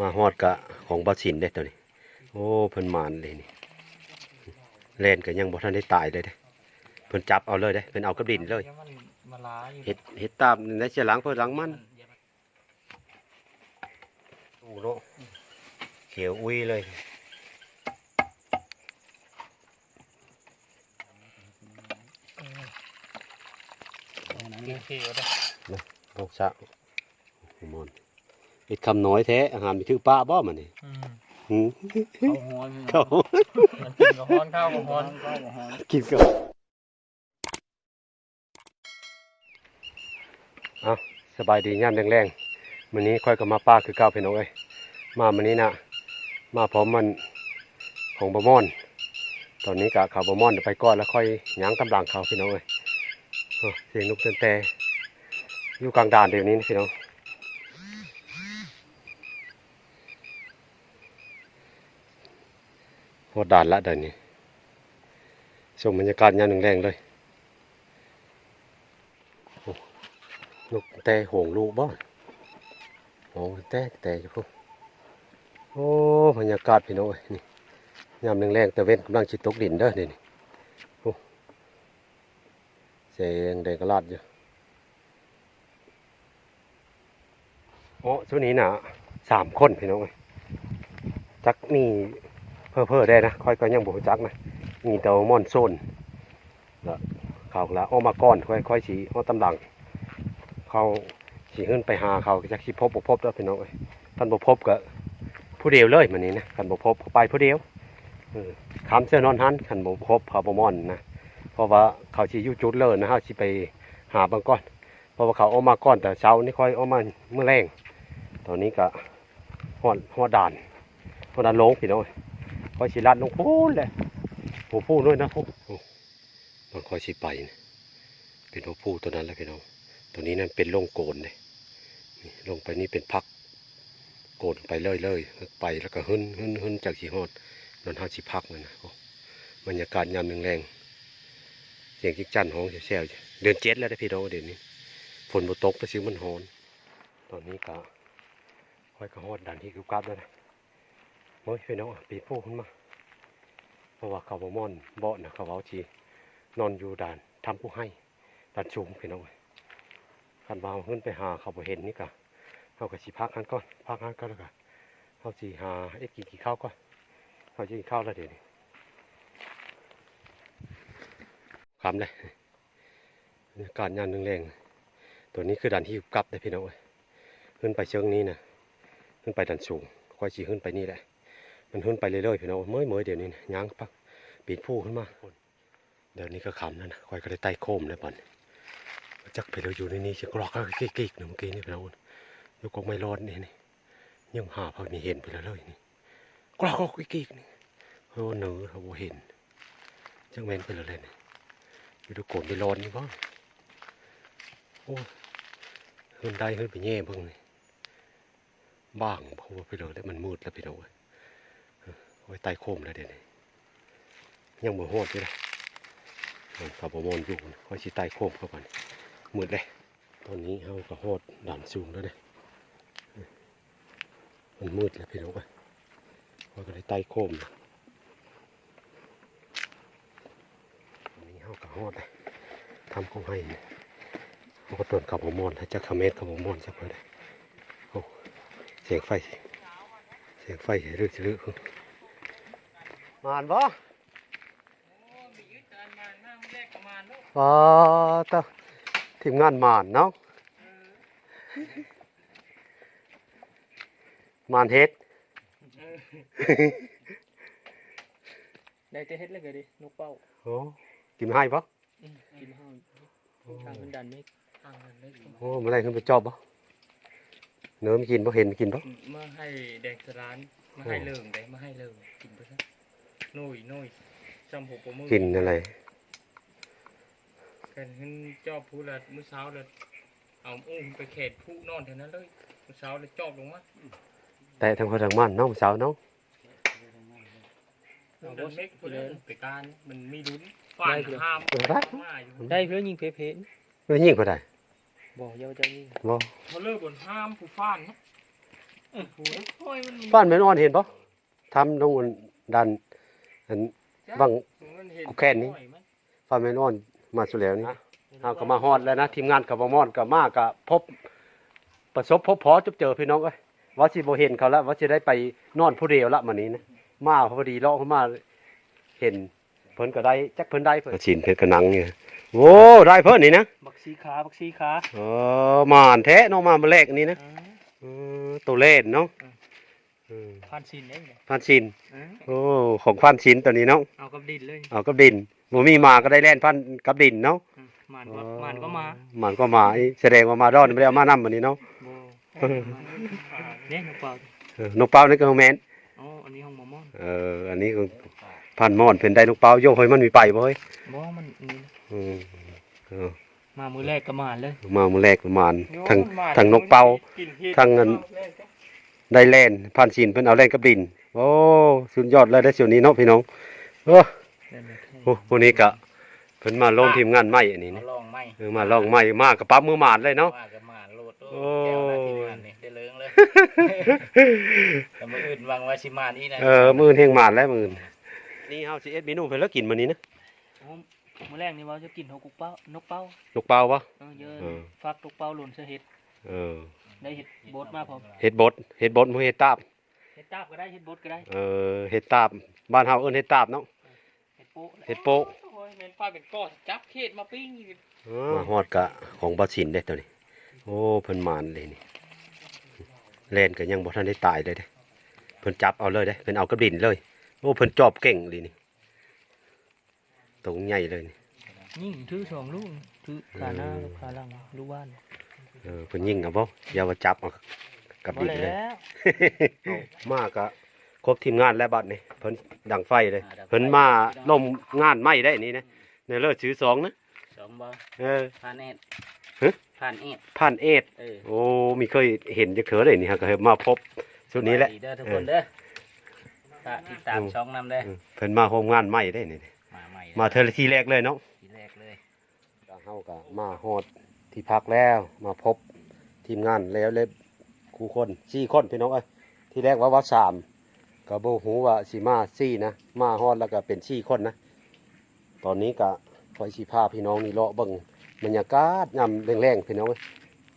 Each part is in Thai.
มาฮอดกะของบาสินได้ตัวนี้ โอ้เพิ่นมานเลยนี่แลนก็ยังบ่ทันได้ตายเลยเด้เพิ่นจับเอาเลยเด้เพิ่นเอากับดินเลยเฮ็ดเฮ็ดตามในเสียหลังเพิ่นหลังมันโอ้โลเขียวอุ้ยเลยเขียวได้ลูกสาวมอน เฮ็ดคำน้อยแท้อาหารมีถือป้าบ่มันนี่อืมหือเข้าหัวพี่น้องเขามันกินกับฮ้อนข้าวกับฮ้อนข้าวกับฮ้อนกินกับเอาสบายดียามแรงๆมื้อนี้ค่อยก็มาป้าคือเก่าพี่น้องเอ้ยมามื้อนี้น่ะมาพร้อมมันของบะม่อน ตอนนี้กะเขาบะม่อนเดี๋ยวไปก่อนแล้วค่อยหยังกำลังเขาพี่น้องเอ้ยโอ้เสียงนกเต้นแต่อยู่กลางด่านเดี๋ยวนี้นะพี่น้อง โคตรด่านละเดี๋ยวนี้ชมบรรยากาศยามแรงเลยนกแต่หงลูกบ้านโอ้แต่แต่จะพูดโอ้บรรยากาศพี่น้องเอ้ยนี่ยามแรงแต่เว้นกำลังชิตกดินเด้อนี่นี่โอ้เสียงแดงกระลาดอยู่โอ้ช่วงนี้นะสามคนพี่น้องเอ้ยจักนี่ เพ้อเพ้อๆได้นะค่อยก็ยังบ่จักนะมีเตามอนโซนแล้วเขาละออกมาก่อนค่อยค่อยสีเอาตำลังเขาสีขึ้นไปหาเขาจักสิพบบ่พบแล้วพี่น้องเอ้ยท่านบ่พบก็ผู้เดียวเลยมันนี้นะขันบ่พบไปผู้เดียวคำเสื้อนอนหันขันบ่พบเขาบ่ม่อนนะเพราะว่าเขาสิอยู่จุดเลยนะเฮาสิไปหาบางก้อนเพราะว่าเขาออกมาก้อนแต่เช้านี่ค่อยออกมาเมื่อแรงตอนนี้ก็ฮอดฮอดด่านฮอดด่านลงพี่น้อง คอยสิลัดลงพูนเลยหัวพูด้วยนะโอ้มันคอยสิไปนะเป็นหัวพูตัวนั้นแหละพี่น้องตัวนี้นั่นเป็นลงโกนเลยลงไปนี่เป็นพัก โกดไปเลยเลยๆไปแล้วก็หึนหึนหึนจากสีฮอดนอนห้าสิพักมันนะบรรยากาศยามแรงเสียงจิกจันห้องแซวเดือนเจ็ดแล้วได้พี่น้องเดือนนี้ฝนบ่ตกไปซื้อมันฮอน ตอนนี้ก็ค่อยก็ฮอดดันที่กุกลับแล้วนะ อ้ยพี่น้องปีผู้ขึ้นมาเพราะว่าเขาบ่ม่อนเบาะนะเขาเอาจีนอนอยู่ด่านทำผู้ให้ด่านสูงพี่น้องคันบ่าวขึ้นไปหาเขาบ่เห็นนี่ก็เขาก็สิพักหันก่อนพักหันก่อนแล้วก็เขาสิหาเอ็ดกินกี่ข้าวก่อนเขาจะกินข้าวแล้วเดี๋ยวนี้คำเลยบรรยากาศยามแรงตัวนี้คือด่านที่กลับเลยพี่น้องขึ้นไปเชิงนี้นะขึ้นไปด่านสูงค่อยสีขึ้นไปนี่แหละ มันขึ้นไปเรื่อยๆพี่น้องเมื่อยเมื่อยๆเดี๋ยวนี้ย่างปักปีนผู้ขึ้นมาเดี๋ยวนี้ก็คำแล้วนะคอยก็ได้ไต่โคมแล้วป่อนจักไปเราอยู่ในนี้จะกรอกก็กิ๊กๆหนึ่งเมื่อกี้นี่พี่น้องยู่กองไม่ร้อนนี่นี่ยังหาพักนี่เห็นไปแล้วเลยนี่กรอกกรอกอีกอีกนี่โอ้เหนือเขาเห็นจังแม่นไปแล้วเลยนี่อยู่ดูโกนไปร้อนนี่บ้างโอ้ขึ้นได้ขึ้นไปแง่เบิ่งนี่บ้างเพราะว่าไปเลยแล้วมันมืดแล้วพี่น้องเอ้ย ไว้ใต้โคมแล้วเดี๋ยวนี้ยังบ่ฮอดอยู่เลยขับบ่มอนอยู่ค่อยสิใต้โคมเข้าไปมืดเลย ตอนนี้เราก็โหดด่านสูงแล้วเนี่ยมันมืดแล้วพี่น้องไปเราก็เลยไต่โคมนะตอนนี้เราก็โหดเลยทำของให้เนี่ยเราก็ต้นขับหัวมอนถ้าจะคาเมตรขับหัวมอนสักหน่อยเลยโอ้เสียงไฟ เสียงไฟเรื่อยๆ มานบ่อ๋อตาทีมงานมานเนาะมานเฮ็ดได้แต่เฮ็ดเลยก็ดินกเป้าโอ้กินให้ปะอืมกินห้าวทางมันดันไม่ทางมันไม่โอ้เมื่อไรขึ้นไปจอบปะเนื้อไม่กินปะเห็นกินปะมาให้แดกสร้านมาให้เลิงได้มาให้เลิงกินไปซะ นุยนุยจำหัวปมือกินอะไร กันขึ้นจอบผู้ละมื้อเช้าเลยเอาอุ้มไปเขตผู้นอนเท่านั้นเลยมื้อเช้าเลยจอบลงมาแต่ทางคนทางมันเน้องสาวเน้องเอารถเล็กไปเลยไปการมันมีดุนฝ่ายห้ามเออได้มาอยู่ได้เพื่อยิงเพเพนไม่ยิ่งก็ได้บอกเยาวเจ้านี่บ่เขาเลิกบนห้ามผู้ฟ้านเนาะโอ้ยมันมีบ้านแม่นอ่อนเห็นปะทำตรงดัน อันบังมันเห็นกูแค่นี้โอ้ยมันบ้านแม่นอ่อนมาสุดแล้วนี่เอาก็มาฮอดแล้วนะทีมงานกับบ่มอดกับมากับพบ ประสบพบพอจุบเจอพี่น้องเอ้ยว่าสิบ่เห็นเขาแล้วว่าสิได้ไปนอนผู้เดียวละมื้อนี้นะมาพอดีเลาะเข้ามาเห็นเพิ่นก็ได้จักเพิ่นได้เพิ่นชินเพชรกระนังเนี่ยโอ้ได้เพิ่นนี่นะบักซีขาบักซีขาเออมานแท้เนาะมามาแรกนี่นะอ่าเออตัวเล่นเนาะอืมเออ พานซินได้เลยพันชินอ่าโอ้ของพันชินตัวนี้เนาะเอากับดินเลยเอากับดินบ่มีมาก็ได้แล่นพันกับดินเนาะอืมมันก็มันก็มามันก็มาอีแสดงว่ามาดอนไม่ได้เอามานำมื้อนี้เนาะโบเนี่ยนกเปล่าเออนกเป้านี่ก็ของแม่นอ๋ออันนี้ห้องหมอมอนเอออันนี้ก็พันมอนเพิ่นได้นกเป้าโยกเฮ้ยมันมีไปบ่เฮ้ยบ่มันนี่อืมเออมามือแรกก็มาเลย มามื้อแรกประมาณทั้งทั้งนกเป้าทั้งเงิน ได้แล่นพันชินเพิ่นเอาแล่นกับดิน โอ้สุดยอดเลยได้อส่วนนี้เนาะพี่น้องโอ้โอ้พวกนี้ก็เพิ่นมาลงทีมงานใหม่อันนี้เอานะลองไหมเออมาลองใหม่มากกับปั๊บมือหมาดเลยเนาะว่ากันมาโลดโอ้โอ้แก้วนาทีงานนี่ได้เลิงเลยแต่มื่ออื่นวางไว้ชิมานี่นะเออมือเฮงหมาดแล้วมือนี่เฮาสิเอ็ดเมนูเพิ่นแล้วกินมื้อนี้นะมือแรกนี่ว่าจะกินนกเป้านกเป้าลูกเปล่าบ่เออเยอะเออฟักนกเป้าหล่นเสเห็ดเออ ได้เห็ดบดมาพร้อมเฮ็ดบดเฮ็ดบดบ่เฮ็ดตาบเห็ดตาบก็ได้เห็ดบดก็ได้เออเฮ็ดตาบบ้านเฮาเอิ้นเฮ็ดตาบเนาะเห็ดโป๊ะเฮ็ดโป๊ะโอ้ยแม่นฟ้าเป็นก้อนจับเห็ดมาปิ้งอีกมาฮอดกะของบ่สินเด้ตัวนี้ โอ้เพิ่นหมานเลยนี่แล่นก็ยังบ่ทันได้ตายเลยเด้เพิ่นจับเอาเลยเด้เพิ่นเอากับดินเลยโอ้เพิ่นจอบเก่งเลยนี่ตรงใหญ่เลยนี่ยิ่งถือสองลูกถือขาหน้ากับขาหลังลูกบ้าน เออเพิ่นยิงเอาบ่อย่าว่าจับเอากับบ่ดินเลยแล้วมากอะครบทีมงานแล้วบัดนี่เพิ่นดังไฟเลยเพิ่นมาล่มงานไหม้ได้นี่นะในเลิศซื้อสองนะสองบ่เออ ผ่านเอ็ดฮะ ผ่านเอ็ดผ่านเอ็ดเออโอ้มีเคยเห็นจะเขือเลยนี่ฮะก็เห็นมาพบชุดนี้แหละ สวัสดีเด้อทุกคนเด้อฝากติดตามช่องนำเด้อเออเพิ่นมาโฮมงานไหม้ได้นี่มาใหม่มาเทอละทีแรกเลยเนาะ ทีแรกเลยเฮาก็มาฮอด ที่พักแล้วมาพบทีมงานแล้วเลยครูคนสี่คนพี่น้องเอ้ยที่แรกว่าว่าสามก็บ่ฮู้ว่าสิมาสี่นะมาฮอดแล้วก็เป็นสี่คนนะ ตอนนี้ก็คอยสิพาพี่น้องนี่เลาะเบิ่งบรรยากาศยามแรงๆพี่น้องเอ้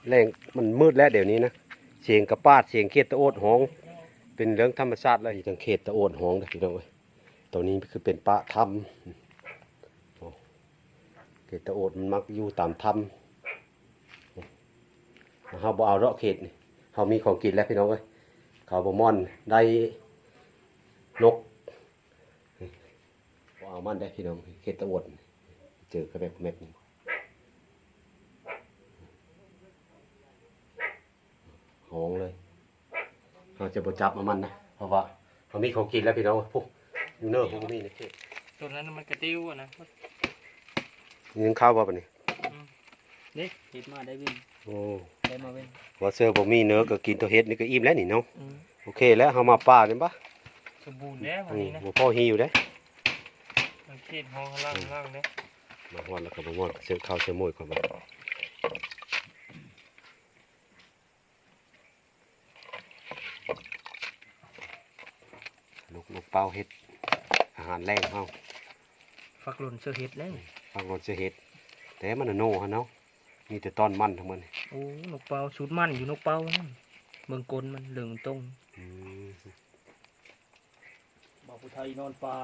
แรงมันมืดแล้วเดี๋ยวนี้นะเสียงกระปาดเสียงเขียดตะโอดหอง เป็นเรื่องธรรมชาติเลยจังเขตตะโอดหองพี่น้องเอ้ตัวนี้คือเป็นปะถ้ำเขตตะโอดมันมักอยู่ตามถ้ำ เฮาบ่เอาเลาะเขตนี่เฮามีของกินแล้วพี่น้องเอ้ยเขาบ่ม่อนได้นกบ่เอามันได้พี่น้องเขตตะวันเจอกระแบบเม็ดนี่หองเลยเราจะบ่จับเอามันนะเพราะว่าเขามีของกินแล้วพี่น้องพวกยูเนอร์พวกมีนี่ตัวนั้นมันกระติ้วอะนะนี่ยังข้าวบ่ปะนี่นี่เห็ดมาได้วิ่ง โอ้ได้มาวิ่งว่าเซอร์บ่มีเนื้อก็กินตัวเฮ็ดนี่ก็อิ่มแล้วนี่เนาะอืมโอเคแล้วเฮามาป่านี่ปะสมบูรณ์แล้ววันอืมนี้นะบ่พอหิวเด้มันเขตห้องข้างล่างข้างล่างเนี่ยมาฮอดแล้วก็บ่ฮอดเสือข้าวเสือมวยก่อนบัดลูกลูกเป้าเฮ็ดอาหารแรงเฮา ฟักหล่นเสือเห็ดแล้ว ฟังรถจะเห็ดแต่มันน่ะโน่ฮะเนาะ มีแต่ตอนมันทั้งมันโอ้นกเป้าชุดมันอยู่นกเป้านั่นเมืองกลมันเหลืองตรงอืมบอกผู้ไทยนอนปลา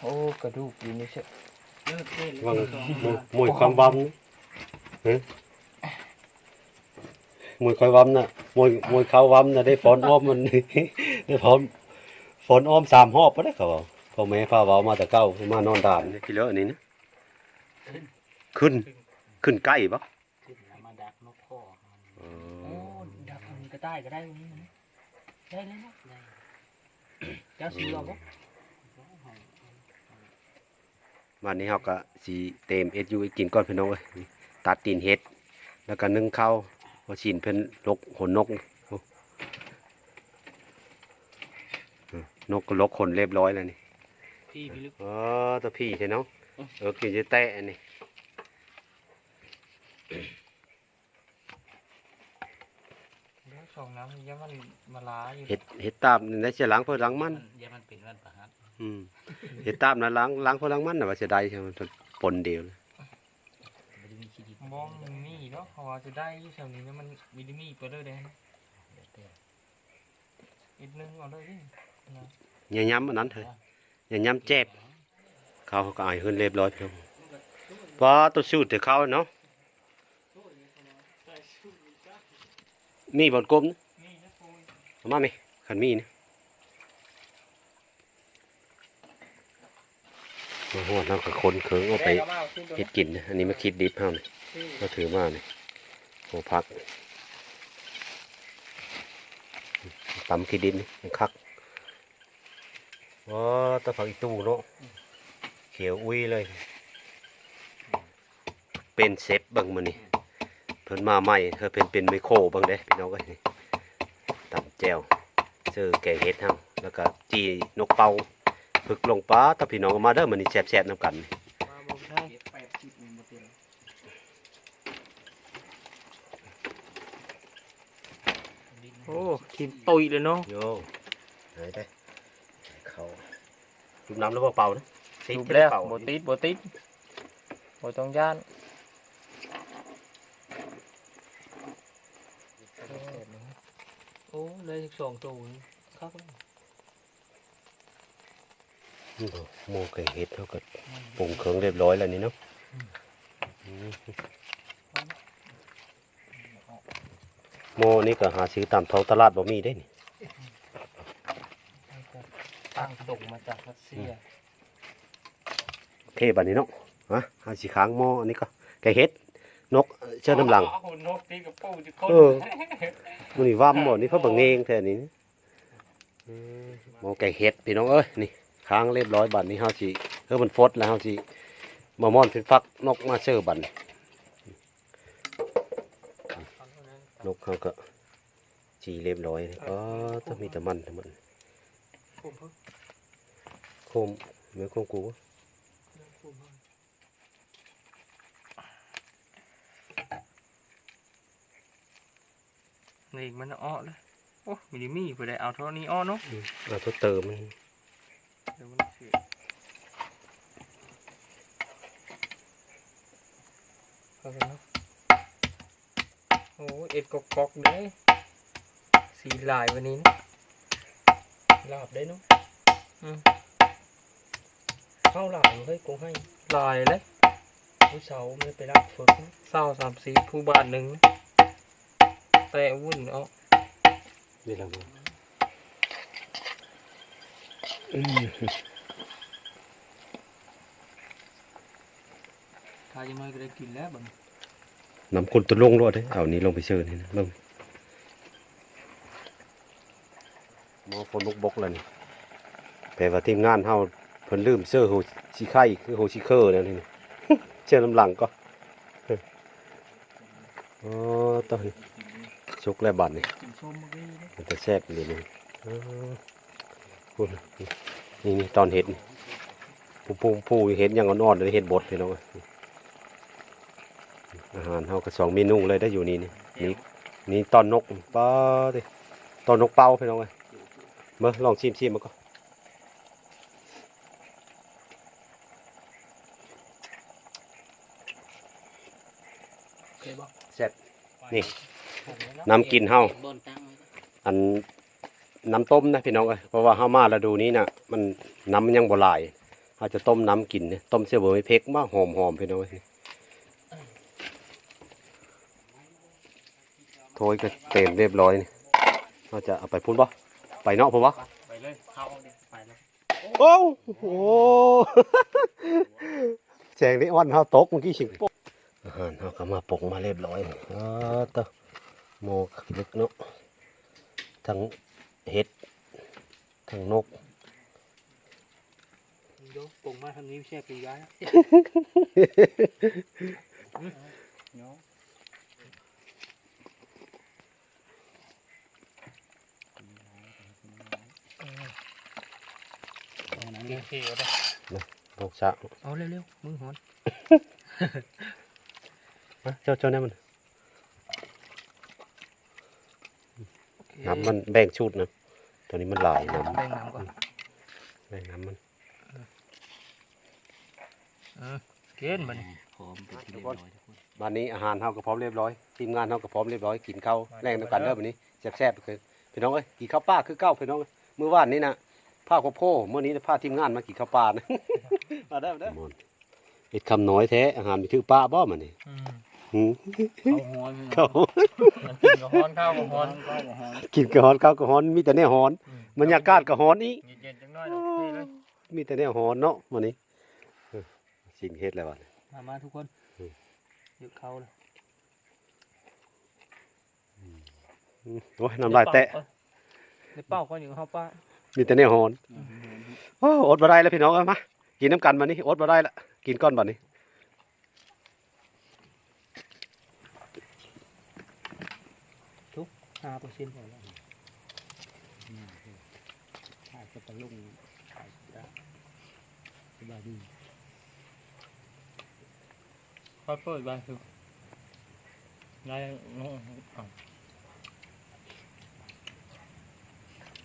โอ้กระดูกอยู่นี่เชอะเลิกเล่นวังเลิกเล่นมวยมวยความวัมนะฮะมวยความวัมน่ะมวยมวยเขาวัมน่ะได้ฝอนอ้อมมัน ได้ฝอนฝอนอ้อมสามหอบก็ได้เขาบอก พ่อแม่พาเว้ามาแต่เก้ามานอนด่านนี่ที่เหลืออันนี้นะขึ้นขึ้นใกล้ปะขึ้นแล้วมาดักนกพ่อมันอ๋โอ้อดับมันก็ได้ก็ได้วันนี้นะได้เลยนะได้เจ้าสีหรอกวะวันนี้เขาก็สีเต็มเอ็ดยูกินก้อนพี่น้องเลยตัดตีนเห็ด แล้วก็นึ่งข้าวพอชินเพิ่นลกขนนกโอ้เออนกก็ลกขนเรียบร้อยแล้วนี่ พี่พี่ลึกอ๋อตัวพี่ใช่เนาะเออกินจะแตะอันนี่สองน้ำยังมันมาล้าอยู่เห็ดเห็ดตาบนี่ได้เสียหลังเพื่อหลังมันอย่ามันเป็นวันประหัสอืมเห็ดตาบนะหล้างหล้างเพื่อหล้างมันน่ะว่าเสียดายใช่ไหมนปนเดียวเลยไม่ได้มีชีวิตมองมันมีเนาะเพราะว่าจะได้อยู่แถวนี้แล้วมันมีได้มีไปเลยเด้นะอีกนึงเอาเลยดินะอย่าย้ำอันนั้นเถอะ อย่าย้ำแจ็บ เขาก็อายขึ้นเรียบร้อยเพียงเพราะตัวสูตรเถอเขาเนาะมีบอลกลมนะมาไหมขันมีนะมาหอดเราก็คนเขิงเอาไปเฮ็ดกินนะอันนี้มาคิดดิบเฮานี่มาถือมานี่โหพักตำคิดดิบนี่คัก ว้าตะผักอีตู้เนาะเขียวอุ้ยเลย เป็นเซฟเบิ่งมานี่เพิ่นมาใหม่เธอเป็นเป็นไมโครเบิ่งเด้พี่น้องเอ้ยนี่ตำแจ่วเจอแกงเห็ดเฮาแล้วก็จีนกเป่าฝึกลงปลาถ้าพี่น้องเอามาเด้อมันนี่แซ่บๆนํกันนี่มาบอกได้แปดสิบเมตรเต็มโอ้กินตุยเลยเนาะโยไหนได้เขา จุ่มน้ำแล้วบ่เป่านะดูแล้วเป่าโบติดโบติดโบต้องย่านโอ้เลยสองตัวครับนี่บ่โมไก่เห็ดเท่ากับปรุงเครื่องเรียบร้อยแล้วนี่เนาะอืมโมนี่ก็หาซื้อตามท้องตลาดบ่มีได้นี่ ตั้งส่งมาจากรัสเซียโอเคบัดนี้เนาะฮะหาสิค้างโมอันนี้ก็ไก่เห็ด นกเชิญน้ำหลังโอ้โหนกตีกับปูจะคนเออมันนี่ว่ำหมดนี่เพราะบังเองแท่นี้อืมโมไก่เห็ดพี่น้องเอ้ยนี่ค้างเรียบร้อยบัดนี้เฮาสิเออมันฟดแล้วเฮาสิมามอนเป็นฟักนกมาเชื่อบัดนี้นกเขาก็จีเรียบร้อยก็ต้องมีแต่มันแต่มัน โคมเหมือนโคมกูนี่มันอ้อเลยโอ้มีดิมีไปได้เอาเท่านี้อ้อเนาะเอาตัวเติมมัน เดี๋ยวมันเสียเอาไปเนาะโอ้เอ็ดกอกกอกๆเลยสีลายวันนี้นะ รอบได้เนาะอืมเข้าหลังเฮ้ยกูให้ลายเลยผู้เสาไม่ไปรับฝึกนะเศร้าสามสีผู้บาทหนึ่งนะแต่วุ่นเอานี่แหละมันอืมทายังไงก็ได้กินแล้วบัดนน้ำคนตัวลงรวดเลยเอานี้ลงไปเชิญนี่นะลงห มอฝนลุกบกแล้วนี่แปลว่าทีมงานเฮาเพิ่นลืมเสื้อโฮชิไข่คือโฮชิเคอร์แล้วนี่เชื่อน้ำหลังก็อ๋อตอนชุกแล้วบัดนี่กินส้มเมื่อกี้นะมันจะแซ่บเลยนี่นี่นี่ตอนเห็ดผู้ผู้ผู้เห็ดยังอ่อนๆเลยเห็ดบดเลยเนาะอาหารเฮาก็สองเมนูเลยได้อยู่นี่นี่นี่ตอนนกป้าดิตอนนกเป่าพี่น้องเอ้ย มาลองชิมชิมมาก็เคยบอกแซ่บนี่ผมเลยเนาะน้ำกินเฮาบนตั้งไว้อันน้ำต้มนะพี่น้องเอ้ยเพราะว่าเฮามาฤดูนี้น่ะมันน้ำมันยังบ่หลายเฮาจะต้มน้ำกินเนี่ยต้มเสียบ่ไม่เพ็กมาหอมๆพี่น้องเอ้ยโถยก็เต็มเรียบร้อยนี่เราจะเอาไปพุ่นบ่ ไปเนาะพุ่นบ่ไปเลยเข้าเลยไปเลยโอ้โหแจงนี่อ้อนเฮาตกเมื่อกี้สิงโป๊กอาหารเฮาก็มาปรุงมาเรียบร้อยอ๋อตะโมกลึกเนาะทั้งเห็ดทั้งนกโยกปรุงมาทำนี้ไม่ใช่ปีย้าย เนาะเกี่ยวเกี่ยวได้นกสะเอาเร็วๆมือหอนมาเจ้าเจ้านั่นมันน้ำมันแบ่งชุดนะตอนนี้มันหลายน้ำแบ่งน้ำก่อนแบ่งน้ำมันเกณฑ์มันพร้อมเป็นที่เรียบร้อยทุกคนบ้านนี้อาหารเฮาก็พร้อมเรียบร้อยทีมงานเฮาก็พร้อมเรียบร้อยกินข้าวแรงน้ำกันเด้อวันนี้แซ่บๆคือพี่น้องเอ้ยกินข้าวปลาคือเก้าพี่น้องเมื้อวานนี้นะ ผ้าโคโพมื้อนี้พาทีมงานมากินข้าวปลานะมาเด้อมาเด้อเฮ็ดคำน้อยแท้อาหารมีถือปลาบ่มันนี่อืมหืมเข้าห้อนเขามันกินกับฮ้อนข้าวกับฮ้อนเข้าห้อนกินกะฮอนข้าวกะฮอนมีแต่แนวฮอนอืมบรรยากาศกะฮอนอีกเย็นๆจังน้อยดอกนี่เลยมีแต่แนวฮอนเนาะมื้อนี้เออสิ่งเฮ็ดแล้วบัดนี้มามาทุกคนอืมหยุดเขาเลยอืมโอ้ยน้ำลายแตะในเป้าก็อยู่เฮาป้า มีแต่แนวฮอนโอ้อดบ่ได้แล้วพี่น้องเอามากินน้ำกันบัดนี้อดบ่ได้ละกินก้อนบัดนี้ห้าเปอร์เซ็นต์พอแล้วอาจจะตะลุงอาจจะสบายดีพอเปิดบ้านคือไงน้องอะ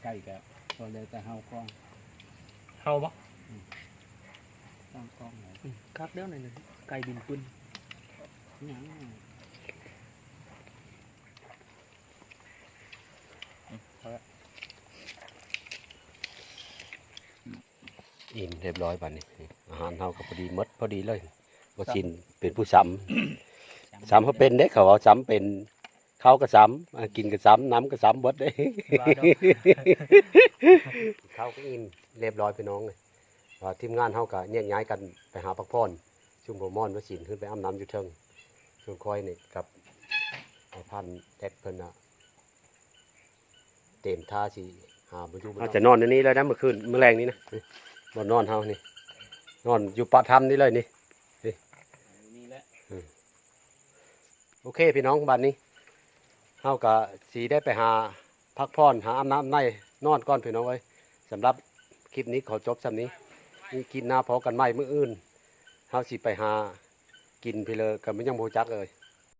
ใกล้กับ พอเลยแต่เฮากล้องเฮาบ่กล้องกล้องไหนอืมคักเด้อหน่อยหนึงไก่บินปืนยังอิ่มเรียบร้อยบัดนี้ อาหารเฮาก็พอดีหมดพอดีเลยบ่ชินเป็นผู้ซ้ำซ้ำเขาเป็นเด้เขาเอาซ้ำเป็น เขาก็ซ้ำอ่ากินก็ซ้ำน้ำก็ซ้ำเบิดเด้ว่าดอกเขาก็อิ่มเรียบร้อยพี่น้องเลยว่าทีมงานเฮาก็แยกย้ายกันไปหาพักผ่อนชุมบ่ม่อนวสินขึ้นไปอาบน้ำอยู่เทิงส่วนคอยนี่กับไอ้พันแจ็คเพิ่นน่ะเต็มท่าสิหาบ่อยู่เราจะนอนในนี้เลยนะเมื่อคืนเมื่อแรงนี้นะบ่นอนเฮานี่นอนอยู่ปะทํนี่เลยนี่นี่แหละโอเคพี่น้องบัดนี้ เฮากะสีได้ไปหาพักผ่อนหาอาบน้ำในนอนก่อนพี่น้องเอ้ยสำหรับคลิปนี้ขอจบสำนี้มีกินหน้าพอกันไม่มื้ออื่นเฮาสิไปหากินไปเลยก็ไม่ยังบ่รู้จักเลย